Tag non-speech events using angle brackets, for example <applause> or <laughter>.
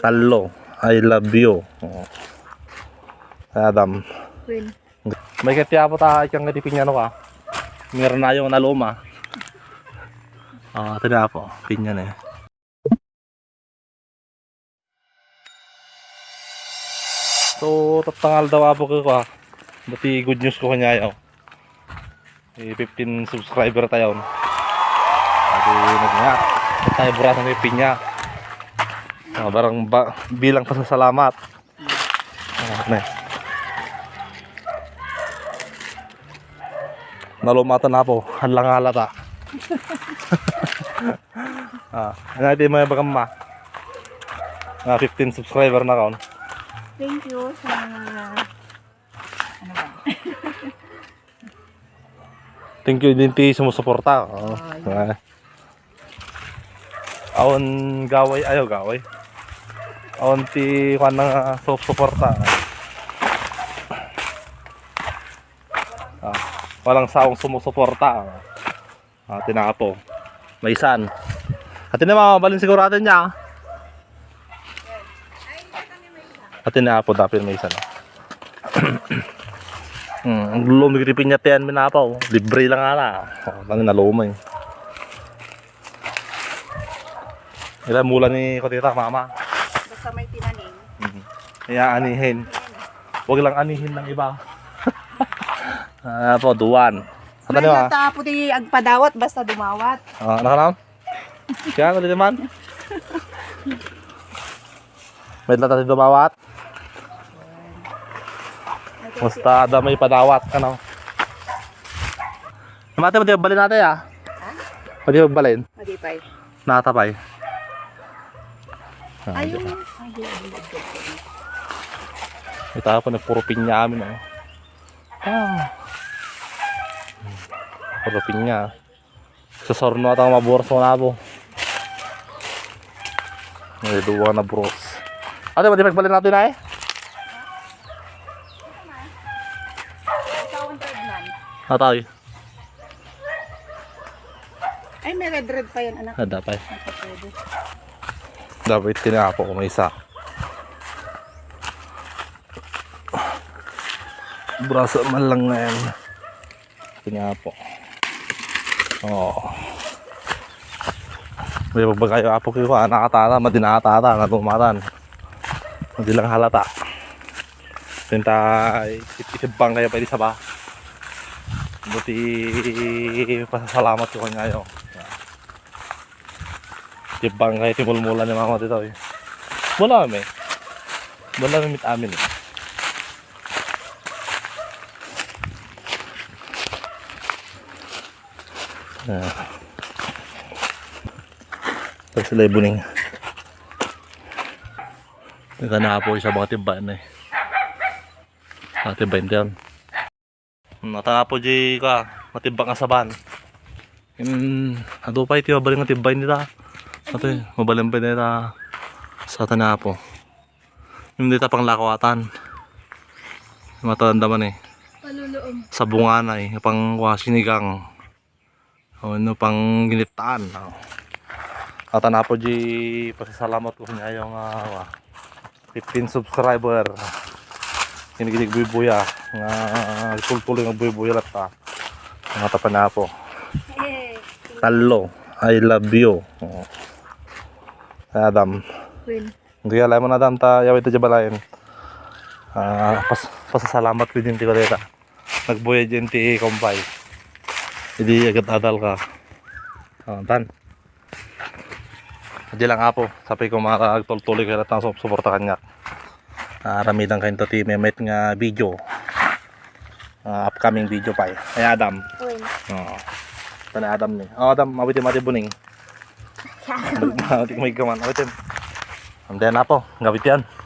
Talo. I love you. Oh. Adam. Queen. May katiya po ta ikang katipin ano ka. Meron na yung naluma. Ah, ito na po. Pinyan eh. So, tatangal daw po ko ka. Dati good news ko kanya yaw. Eh, 15 subscriber tayo. Adi nagna. Tayo burasa ng pinya. Ah, barang ba, bilang pasasalamat. Ah, na. Nalumatan na po. Halang halata. <laughs> ah, ano natin mga bagam ma? Ah, 15 subscriber na kaon. Thank you sa mga... Ano ba? <laughs> Thank you din ti sumusuporta. Oh, ah. Aon gaway ayo gaway. Aon ti kan nga soft suporta. Ah, walang saong sumusuporta. Ah, tinapo. May san. At na siguro atin niya. At tinapo dapin may san. <clears throat> Hmm, ang lumigripin niya tiyan minapaw. Libre lang ala. Oh, lang nalumay. Ilan mula ni Kotita, mama. Basta may tinanim. Mhm. Kaya anihin. Huwag lang anihin ng iba. <laughs> ah, po, duwan. Ano May natapo di agpadawat basta dumawat. Ah, nakanam? Kaya ano naman? May lata si dumawat. Basta ada may padawat. Ano? Mati, mati, balin natin ah. Mati, balin. Madipay. Nakatapay. Ah, Ayun. di ba? Ayun. Ito po na puro pinya amin oh. Ah. Puro pinya. Sa sorno at ang maburas mo na po. May duwa na bros. Ate, mati pagbalin natin na eh. Natay. Ay, may red red pa yan, anak. Nadapay. Nakapwede. Dapat tinapo ko may isa. Brasa man lang na yan. Tinapo. Oo. May pagbagayo apo ko ah, nakatata, madinatata, natumatan. Hindi lang halata. Pinta, itibang kayo pwede sa ba? Buti pasasalamat ko kanya. Tibang kayo timulmulan ni mama dito eh. Wala kami. Wala kami amin eh. Ah. Tapos sila ibuning. Ika na po sa mga timbaan eh. Mga timbaan diyan. Nata po di ka. Matimbang ka sa ban. Yung ado pa iti mabaling nga timbay nila. Ito eh, mabaling pa nila sa tana po. Yung dito pang lakawatan. Yung matandaan eh Paluluom. sa bunga na eh, pang uh, sinigang. O ano pang ginitaan. Oh. At na po di pasasalamat ko niya yung uh, 15 subscriber. Kinigilig bubuya. Nga tultuloy ng bubuya lahat ta. Mga tapan na po. Eh, Talo. I love you. Oh. Adam. Queen. Hindi alam mo na Adam ta yaw ito jabalayan. Ah, pas pasasalamat ko din ti ko dito. Nagbuya din ti kumpay. Hindi agad adal ka. Oh, tan. Hindi lang apo. Sabi ko makakagtultuloy ka na suporta kanya. Ah, ramidan kayo ti memet nga video. Ah, upcoming video pa eh. Ay Adam. Queen. Oo. Ito na Adam ni. Oh, Adam, mawitin mati buning. Mawitin may <laughs> gaman. Mawitin. Ang na po. Gawit yan.